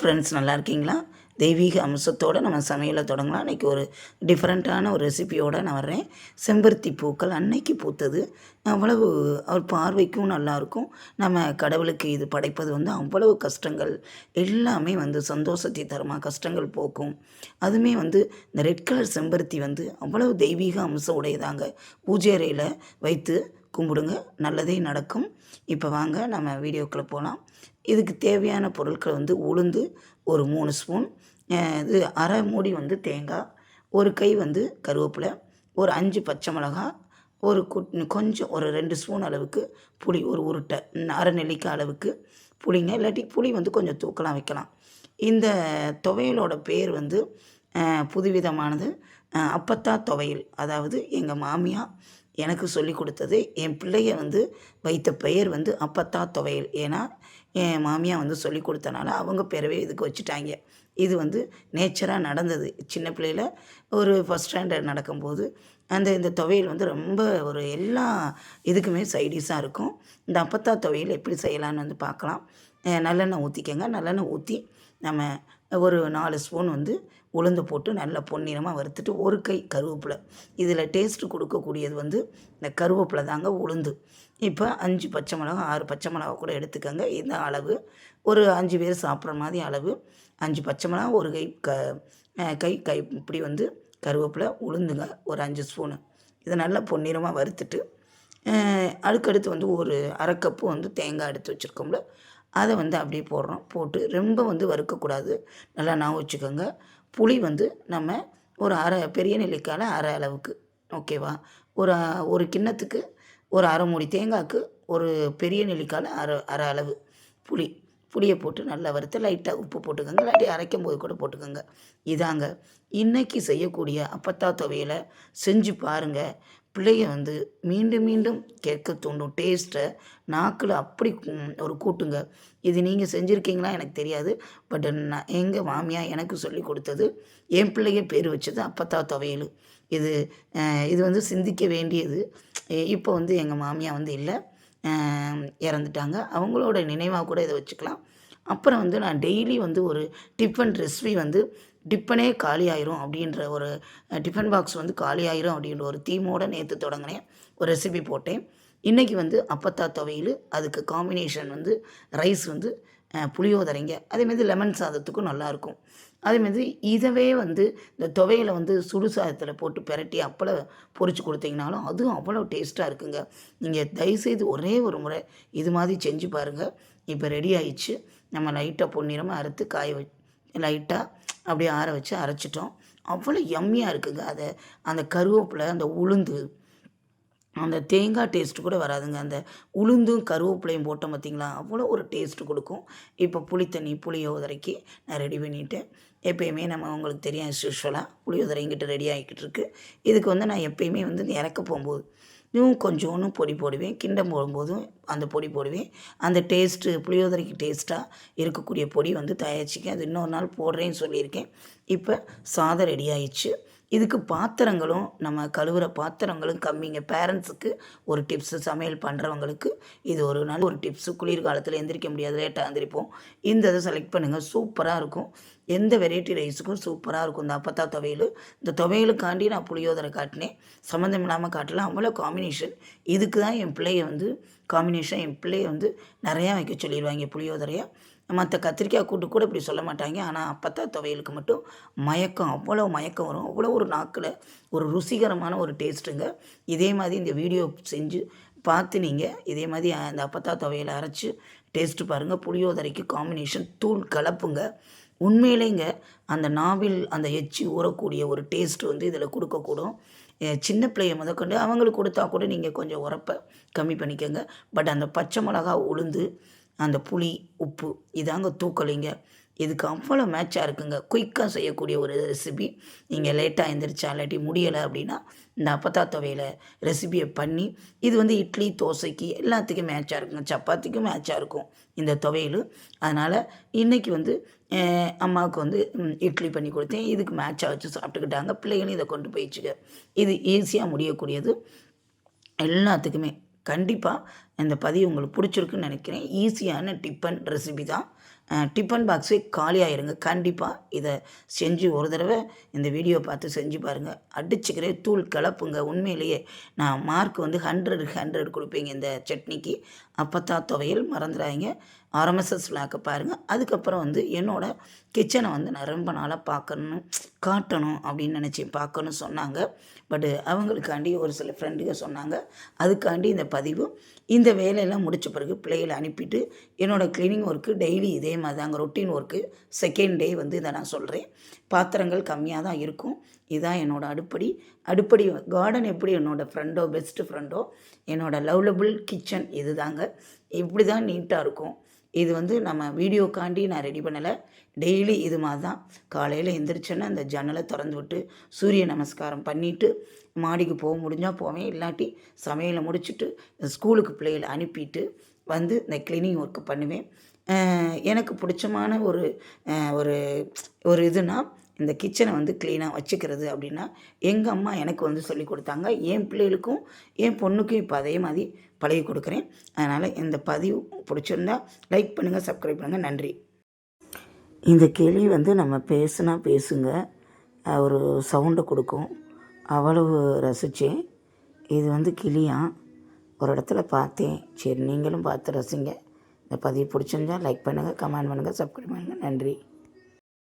Friends நல்லா இருக்கீங்களா? தெய்வீக அம்சத்தோடு நம்ம சமையலை தொடங்கலாம். அன்றைக்கி ஒரு டிஃப்ரெண்ட்டான ஒரு ரெசிபியோடு நான் வர்றேன். செம்பருத்தி பூக்கள் அன்னைக்கு பூத்தது. அவ்வளவு அவர் பார்வைக்கும் நல்லாயிருக்கும் நம்ம கடவுளுக்கு இது படைப்பது வந்து அவ்வளவு கஷ்டங்கள் எல்லாமே வந்து சந்தோஷத்தை தருமா? கஷ்டங்கள் போக்கும். அதுவுமே வந்து இந்த ரெட் கலர் செம்பருத்தி வந்து அவ்வளவு தெய்வீக அம்சம் உடையதாங்க. பூஜை அறையில் வைத்து கும்பிடுங்க. நல்லதே நடக்கும். இப்போ வாங்க நம்ம வீடியோக்குள்ளே போகலாம் இதுக்கு தேவையான பொருட்கள் வந்து உளுந்து ஒரு மூணு ஸ்பூன் இது அரை மூடி வந்து தேங்காய் ஒரு கை வந்து கருவேப்பிலை ஒரு அஞ்சு பச்சை மிளகா ஒரு குட் கொஞ்சம் ஒரு ரெண்டு ஸ்பூன் அளவுக்கு புளி ஒரு உருட்டை அரை நெல்லிக்காய் அளவுக்கு புளிங்க இல்லாட்டி புளி வந்து கொஞ்சம் தூக்கலாம் வைக்கலாம். இந்த துவையலோட பேர் வந்து புதுவிதமானது அப்பத்தா துவையல். அதாவது எங்கள் மாமியார் எனக்கு சொல்லி கொடுத்தது. என் பிள்ளைய வந்து வைத்த பெயர் வந்து அப்பத்தா துவையல். ஏன்னா என் மாமியார் வந்து சொல்லி கொடுத்தனால அவங்க பேரவே இதுக்கு வச்சுட்டாங்க. இது வந்து நேச்சராக நடந்தது. சின்ன பிள்ளையில் ஒரு ஃபஸ்ட் ஸ்டாண்டர்ட் நடக்கும்போது அந்த இந்த துவையல் வந்து ரொம்ப ஒரு எல்லா இதுக்குமே சைடிஷாக இருக்கும். இந்த அப்பத்தா துவையல் எப்படி செய்யலான்னு வந்து பார்க்கலாம். நல்லெண்ணெய் ஊற்றிக்கங்க நல்லெண்ணெய் ஊற்றி நம்ம ஒரு நாலு ஸ்பூன் வந்து உளுந்து போட்டு நல்லா பொன்னிறமாக வறுத்துட்டு ஒரு கை கருவேப்பிலை. இதில் டேஸ்ட்டு கொடுக்கக்கூடியது வந்து இந்த கருவேப்பிலை தாங்க உளுந்து. இப்போ அஞ்சு பச்சை மிளகா ஆறு பச்சை மிளகா கூட எடுத்துக்கோங்க. இந்த அளவு. ஒரு அஞ்சு பேர் சாப்பிட்ற மாதிரி அளவு. அஞ்சு பச்சை மிளகா ஒரு கை க கை கை இப்படி வந்து கருவேப்பிலை உளுந்துங்க ஒரு அஞ்சு ஸ்பூனு. இதை நல்லா பொன்னிறமாக வறுத்துட்டு அடுக்கடுத்து அதுக்கடுத்து வந்து ஒரு அரை கப்பு வந்து தேங்காய் எடுத்து வச்சுருக்கோம்ல. அதை வந்து அப்படியே போடுறோம். போட்டு ரொம்ப வந்து வறுக்கக்கூடாது. நல்லா நான் வச்சுக்கோங்க. புளி வந்து நம்ம ஒரு அரை பெரிய நெல்லிக்காயில் அரை அளவுக்கு ஓகேவா? ஒரு ஒரு கிண்ணத்துக்கு ஒரு அரை மூடி தேங்காய்க்கு ஒரு பெரிய நெல்லிக்காயில் அரை அரை அளவு புளி. புளியை போட்டு நல்லா வறுத்து லைட்டாக உப்பு போட்டுக்கோங்க. இல்லாட்டி அரைக்கும் போது கூட போட்டுக்கோங்க. இதாங்க இன்றைக்கி செய்யக்கூடிய அப்பத்தா துவையலை செஞ்சு பாருங்கள் பிள்ளைய வந்து மீண்டும் மீண்டும் கேட்க தூண்டும். டேஸ்ட்டை நாக்கில் அப்படி ஒரு கூட்டுங்க. இது நீங்கள் செஞ்சுருக்கீங்களா எனக்கு தெரியாது. பட் நான் எங்கள் மாமியார் எனக்கு சொல்லி கொடுத்தது என் பிள்ளைய பேர் வச்சது அப்பத்தா துவையல். இது இது வந்து சிந்திக்க வேண்டியது. இப்போ வந்து எங்கள் மாமியார் வந்து இல்லை. இறந்துட்டாங்க. அவங்களோட நினைவாக கூட இதை வச்சுக்கலாம். அப்புறம் வந்து நான் டெய்லி வந்து ஒரு டிஃபன் ரெசிபி வந்து டிஃபனே காலி ஆயிரும் அப்படின்ற ஒரு டிஃபன் பாக்ஸ் வந்து காலி ஆயிரும் அப்படின்ற ஒரு தீமோட நேற்று தொடங்கினேன். ஒரு ரெசிபி போட்டேன். இன்றைக்கி வந்து அப்பத்தா துவையில் அதுக்கு காம்பினேஷன் வந்து ரைஸ் வந்து புளியோதரைங்க. அதேமாதிரி லெமன் சாதத்துக்கும் நல்லாயிருக்கும் அதேமாதிரி இதவே வந்து இந்த துவையில் வந்து சுடு சாதத்தில் போட்டு பிரட்டி அப்பளம் பொறிச்சு கொடுத்தீங்கனாலும் அதுவும் அவ்வளோ டேஸ்ட்டாக இருக்குங்க. நீங்கள் தயவுசெய்து ஒரே ஒரு முறை இது மாதிரி செஞ்சு பாருங்கள் இப்போ ரெடி ஆயிடுச்சு. நம்ம லைட்டாக பொன்னிறமாக அறுத்து காய வை லைட்டாக அப்படியே ஆற வச்சு அரைச்சிட்டோம். அவ்வளோ எம்மியாக இருக்குங்க அதை. அந்த கருவேப்பிலை அந்த உளுந்து அந்த தேங்காய் டேஸ்ட்டு கூட வராதுங்க. அந்த உளுந்தும் கருவேப்பிலையும் போட்டோம் பார்த்தீங்களா அவ்வளோ ஒரு டேஸ்ட்டு கொடுக்கும். இப்போ புளித்தண்ணி புளியோதரைக்கு நான் ரெடி பண்ணிவிட்டேன் எப்பயுமே நம்ம உங்களுக்கு தெரியும் யூஸ்வலாக புளியோதரை இங்கிட்ட ரெடி ஆகிக்கிட்டு இருக்குது இதுக்கு வந்து நான் எப்பயுமே வந்து இந்த இறக்க போகும்போது இன்னும் கொஞ்சோன்னு பொடி போடுவேன் கிண்டம் போடும்போதும் அந்த பொடி போடுவேன். அந்த டேஸ்ட்டு புளியோதரைக்கு டேஸ்ட்டாக இருக்கக்கூடிய பொடி வந்து தயாரிச்சிக்க அது இன்னொரு நாள் போடுறேன்னு சொல்லியிருக்கேன். இப்போ சாதம் ரெடி ஆயிடுச்சு. இதுக்கு பாத்திரங்களும் நம்ம கழுவுற பாத்திரங்களும் கம்மிங்க. பேரண்ட்ஸுக்கு ஒரு டிப்ஸு சமையல் பண்ணுறவங்களுக்கு இது ஒரு நல்ல ஒரு டிப்ஸு. குளிர்காலத்தில் எந்திரிக்க முடியாது லேட்டாக எந்திரிப்போம். இந்த இதை செலக்ட் பண்ணுங்கள் சூப்பராக இருக்கும். எந்த வெரைட்டி ரைஸுக்கும் சூப்பராக இருக்கும். இந்த அப்பத்தா துவையல். இந்த துவையலுக்காண்டி நான் புளியோதரை காட்டினேன். சம்மந்தம் இல்லாமல் காட்டலாம் அவ்வளோ காம்பினேஷன் இதுக்கு தான் என் பிள்ளைய வந்து காம்பினேஷன் என் பிள்ளைய வந்து நிறையா வைக்க சொல்லிடுவாங்க புளியோதரையை. மற்ற கத்திரிக்காய் கூட்டு கூட இப்படி சொல்ல மாட்டாங்க. ஆனால் அப்பத்தா துவையலுக்கு மட்டும் மயக்கம் அவ்வளோ மயக்கம் வரும். அவ்வளோ ஒரு நாக்கில் ஒரு ருசிகரமான ஒரு டேஸ்ட்டுங்க. இதே மாதிரி இந்த வீடியோ செஞ்சு பார்த்து நீங்கள் இதே மாதிரி அந்த அப்பத்தா துவையலை அரைச்சி டேஸ்ட்டு பாருங்கள் புளியோதரைக்கு காம்பினேஷன் தூள் கலப்புங்க. உண்மையிலேங்க அந்த நாவில் அந்த எச்சி ஊறக்கூடிய ஒரு டேஸ்ட் வந்து இதில் கொடுக்கக்கூடும். சின்ன பிள்ளைய முதற்கொண்டு அவங்களுக்கு கொடுத்தா கூட நீங்கள் கொஞ்சம் உரப்பை கம்மி பண்ணிக்கோங்க. பட் அந்த பச்சை மிளகா உளுந்து அந்த புளி உப்பு இதாங்க தூக்கலைங்க. இதுக்கு அவ்வளோ மேட்சாக இருக்குங்க. குயிக்காக செய்யக்கூடிய ஒரு ரெசிபி நீங்கள் லேட்டாக எழுந்திரிச்சா இல்லாட்டி முடியலை அப்படின்னா இந்த அப்பத்தா துவையில் ரெசிபியை பண்ணி இது வந்து இட்லி தோசைக்கு எல்லாத்துக்கும் மேட்சாக இருக்குங்க. சப்பாத்திக்கும் மேட்சாக இருக்கும் இந்த துவையல். அதனால் இன்றைக்கி வந்து அம்மாவுக்கு வந்து இட்லி பண்ணி கொடுத்தேன். இதுக்கு மேட்சாக வச்சு சாப்பிட்டுக்கிட்டாங்க. பிள்ளைகளும் இதை கொண்டு போயிடுச்சுங்க. இது ஈஸியாக முடியக்கூடியது. எல்லாத்துக்குமே. கண்டிப்பாக இந்த பதிவு உங்களுக்கு பிடிச்சிருக்குன்னு நினைக்கிறேன். ஈஸியான டிஃபன் ரெசிபி தான். டிஃபன் பாக்ஸே காலி கண்டிப்பாக இதை செஞ்சு ஒரு தடவை இந்த வீடியோ பார்த்து செஞ்சு பாருங்கள் அடிச்சுக்கிறே தூள் கலப்புங்க. உண்மையிலேயே நான் மார்க் வந்து ஹண்ட்ரட் ஹண்ட்ரட் கொடுப்பீங்க இந்த சட்னிக்கு. அப்பத்தா துவையல் மறந்துடாதீங்க. ஆர்எம்எஸ்எஸ் ஃப்ளாக்கை பாருங்கள் அதுக்கப்புறம் வந்து என்னோடய கிச்சனை வந்து நான் ரொம்ப நாளாக பார்க்கணும் காட்டணும் அப்படின்னு நினச்சி பார்க்கணும் சொன்னாங்க. பட்டு அவங்களுக்காண்டி ஒரு சில ஃப்ரெண்டுங்க சொன்னாங்க. அதுக்காண்டி இந்த பதிவு இந்த வேலையெல்லாம் முடித்த பிறகு பிள்ளைகளை அனுப்பிட்டு என்னோடய க்ளீனிங் ஒர்க்கு டெய்லி இதே மாதிரி தாங்க ரொட்டீன் ஒர்க்கு செகண்ட் டே வந்து இதை நான் சொல்கிறேன் பாத்திரங்கள் கம்மியாக தான் இருக்கும். இதுதான் என்னோடய அடுப்படி. அடுப்படி கார்டன் எப்படி என்னோடய ஃப்ரெண்டோ பெஸ்ட்டு ஃப்ரெண்டோ என்னோடய லவ்லபிள் கிச்சன் இது தாங்க இப்படி தான் நீட்டாக இருக்கும். இது வந்து நம்ம வீடியோக்காண்டி நான் ரெடி பண்ணலை. டெய்லி இது மாதிரி தான் காலையில் எந்திரிச்சோன்னா அந்த ஜன்னலை திறந்து விட்டு சூரிய நமஸ்காரம் பண்ணிவிட்டு மாடிக்கு போக முடிஞ்சால் போவேன். இல்லாட்டி சமையலை முடிச்சுட்டு ஸ்கூலுக்கு பிள்ளைகளை அனுப்பிட்டு வந்து இந்த க்ளீனிங் ஒர்க்கு பண்ணுவேன். எனக்கு பிடிச்சமான ஒரு ஒரு ஒரு இதுனா இந்த கிச்சனை வந்து க்ளீனாக வச்சுக்கிறது அப்படின்னா எங்கள் அம்மா எனக்கு வந்து சொல்லி கொடுத்தாங்க. என் பிள்ளைகளுக்கும் என் பொண்ணுக்கும் இப்போ அதே மாதிரி பழகி கொடுக்குறேன். அதனால் இந்த பதிவு பிடிச்சிருந்தா லைக் பண்ணுங்கள் சப்ஸ்கிரைப் பண்ணுங்கள் நன்றி. இந்த கிளி வந்து நம்ம பேசுனா பேசுங்க. ஒரு சவுண்டை கொடுக்கும். அவ்வளவு ரசித்தேன் இது வந்து கிளியாம் ஒரு இடத்துல பார்த்தேன். சரி நீங்களும் பார்த்து ரசிங்க. இந்த பதிவு பிடிச்சிருந்தா லைக் பண்ணுங்கள் கமெண்ட் பண்ணுங்கள் சப்ஸ்கிரைப் பண்ணுங்கள் நன்றி.